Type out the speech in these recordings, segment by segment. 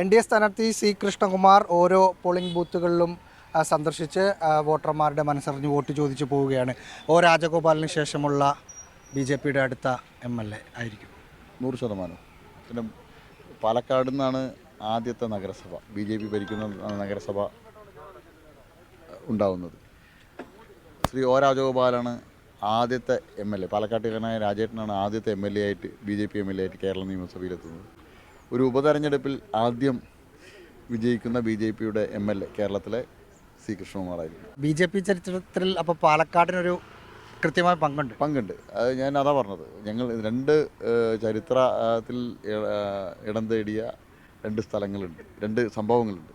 N D A സ്ഥാനാർത്ഥി C Krishnakumar ഓരോ polling ബൂത്തുകളിലും സന്ദർശിച്ച് വോട്ടർമാരുടെ മനസ്സറിഞ്ഞ് വോട്ട് ചോദിച്ചു പോവുകയാണ്. ഓ രാജഗോപാലിന് ശേഷമുള്ള ബി ജെ പിയുടെ അടുത്ത എം എൽ എ ആയിരിക്കും. നൂറ് ശതമാനം. പിന്നെ പാലക്കാട് നിന്നാണ് ആദ്യത്തെ നഗരസഭ. ബി ജെ പി ഭരിക്കുന്ന നഗരസഭ ഉണ്ടാവുന്നത്. ശ്രീ ഒ രാജഗോപാലാണ് ആദ്യത്തെ എം എൽ എ. പാലക്കാട്ടുകാരനായ രാജേട്ടനാണ് ആദ്യത്തെ എം എൽ എ ആയിട്ട് B J P M L A ആയിട്ട് കേരള നിയമസഭയിലെത്തുന്നത്. ഒരു ഉപതെരഞ്ഞെടുപ്പിൽ ആദ്യം വിജയിക്കുന്ന ബി ജെ പിയുടെ എം എൽ എ കേരളത്തിലെ സി കൃഷ്ണകുമാറായിരുന്നു. ബി ജെ പി ചരിത്രത്തിൽ അപ്പോൾ പാലക്കാടിനൊരു കൃത്യമായ പങ്കുണ്ട്? പങ്കുണ്ട്. അത് ഞാൻ അതാ പറഞ്ഞത്. ഞങ്ങൾ രണ്ട് ചരിത്രത്തിൽ ഇടം തേടിയ രണ്ട് സ്ഥലങ്ങളുണ്ട്. രണ്ട് സംഭവങ്ങളുണ്ട്.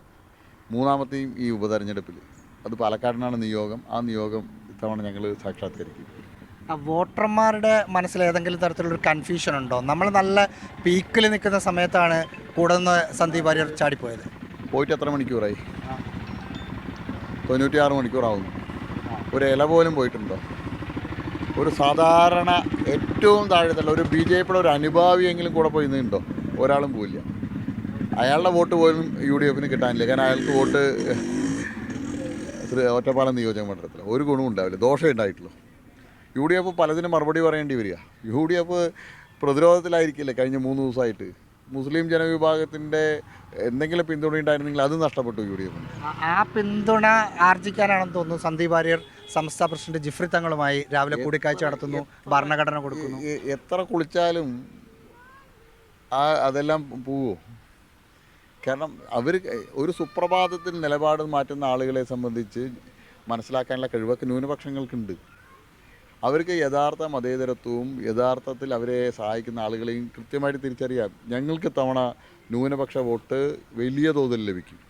മൂന്നാമത്തെയും ഈ ഉപതെരഞ്ഞെടുപ്പിൽ. അത് പാലക്കാടിനാണ് നിയോഗം. ആ നിയോഗം ഇത്തവണ ഞങ്ങൾ സാക്ഷാത്കരിക്കും. വോട്ടർമാരുടെ മനസ്സിൽ ഏതെങ്കിലും തരത്തിലുള്ളൊരു കൺഫ്യൂഷൻ ഉണ്ടോ? നമ്മൾ നല്ല പീക്കിൽ നിൽക്കുന്ന സമയത്താണ് കൂടെ നിന്ന് സന്ദീപ് വാര്യർ ചാടിപ്പോയത്. പോയിട്ട് എത്ര മണിക്കൂറായി? തൊണ്ണൂറ്റിയാറ് മണിക്കൂറാവുന്നു. ഒരു ഇല പോലും പോയിട്ടുണ്ടോ? ഒരു സാധാരണ ഏറ്റവും താഴെത്തല്ല ഒരു ബി ജെ പിയുടെ ഒരു അനുഭാവിയെങ്കിലും കൂടെ പോയി നിന്നുണ്ടോ? ഒരാളും പോയില്ല അയാളുടെ വോട്ട് പോലും യു ഡി എഫിന് കിട്ടാനില്ല. കാരണം അയാൾക്ക് വോട്ട് ഒറ്റപ്പാലം നിയോജക മണ്ഡലത്തിൽ ഒരു ഗുണവും ഉണ്ടാവില്ല. ദോഷം ഉണ്ടായിട്ടുള്ളൂ. യു ഡി എഫ് പലതിനും മറുപടി പറയേണ്ടി വരിക. യു ഡി എഫ് പ്രതിരോധത്തിലായിരിക്കില്ലേ കഴിഞ്ഞ മൂന്ന് ദിവസമായിട്ട്? മുസ്ലിം ജനവിഭാഗത്തിന്റെ എന്തെങ്കിലും പിന്തുണ ഉണ്ടായിരുന്നെങ്കിൽ അത് നഷ്ടപ്പെട്ടു യു ഡി എഫിന് ആ- പിന്തുണ ആർജിക്കാനാണെന്ന് തോന്നുന്നു സന്ദീപ് വാര്യർ സംസ്ഥാന പ്രസിഡന്റ് ജിഫ്രി തങ്ങളുമായി രാവിലെ കൂടിക്കാഴ്ച നടത്തുന്നു ഭരണഘടന കൊടുക്കുന്നു. എത്ര കുളിച്ചാലും ആ അതെല്ലാം പോവോ? കാരണം അവർ ഒരു സുപ്രഭാതത്തിൽ നിലപാട് മാറ്റുന്ന ആളുകളെ സംബന്ധിച്ച് മനസ്സിലാക്കാനുള്ള കഴിവൊക്കെ ന്യൂനപക്ഷങ്ങൾക്കുണ്ട്. അവർക്ക് യഥാർത്ഥ മതേതരത്വവും യഥാർത്ഥത്തിൽ അവരെ സഹായിക്കുന്ന ആളുകളെയും കൃത്യമായിട്ട് തിരിച്ചറിയാം. ഞങ്ങൾക്ക് തവണ ന്യൂനപക്ഷ വോട്ട് വലിയ തോതിൽ ലഭിക്കും.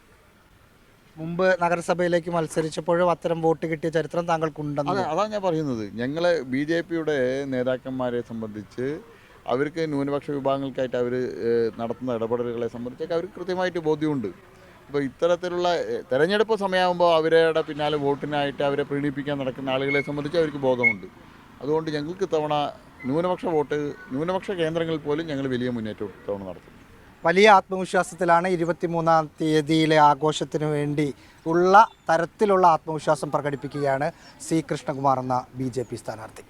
മുമ്പ് നഗരസഭയിലേക്ക് മത്സരിച്ചപ്പോഴും അത്തരം വോട്ട് കിട്ടിയ ചരിത്രം താങ്കൾക്കുണ്ടെന്ന്. അതെ അതാണ് ഞാൻ പറയുന്നത്. ഞങ്ങൾ ബി ജെ പിയുടെ നേതാക്കന്മാരെ സംബന്ധിച്ച് അവർക്ക് ന്യൂനപക്ഷ വിഭാഗങ്ങൾക്കായിട്ട് അവർ നടത്തുന്ന ഇടപെടലുകളെ സംബന്ധിച്ചൊക്കെ അവർക്ക് കൃത്യമായിട്ട് ബോധ്യമുണ്ട്. അപ്പോൾ ഇത്തരത്തിലുള്ള തെരഞ്ഞെടുപ്പ് സമയമാകുമ്പോൾ അവരുടെ പിന്നാലെ വോട്ടിനായിട്ട് അവരെ പ്രീണിപ്പിക്കാൻ നടക്കുന്ന ആളുകളെ സംബന്ധിച്ച് അവർക്ക് ബോധമുണ്ട്. അതുകൊണ്ട് ഞങ്ങൾക്ക് തവണ ന്യൂനപക്ഷ വോട്ട് ന്യൂനപക്ഷ കേന്ദ്രങ്ങളിൽ പോലും ഞങ്ങൾ വലിയ മുന്നേറ്റം തവണ നടത്തും. വലിയ ആത്മവിശ്വാസത്തിലാണ് ഇരുപത്തിമൂന്നാം തീയതിയിലെ ആഘോഷത്തിന് വേണ്ടി ഉള്ള തരത്തിലുള്ള ആത്മവിശ്വാസം പ്രകടിപ്പിക്കുകയാണ് സി കൃഷ്ണകുമാർ എന്ന ബി ജെ പി സ്ഥാനാർത്ഥി.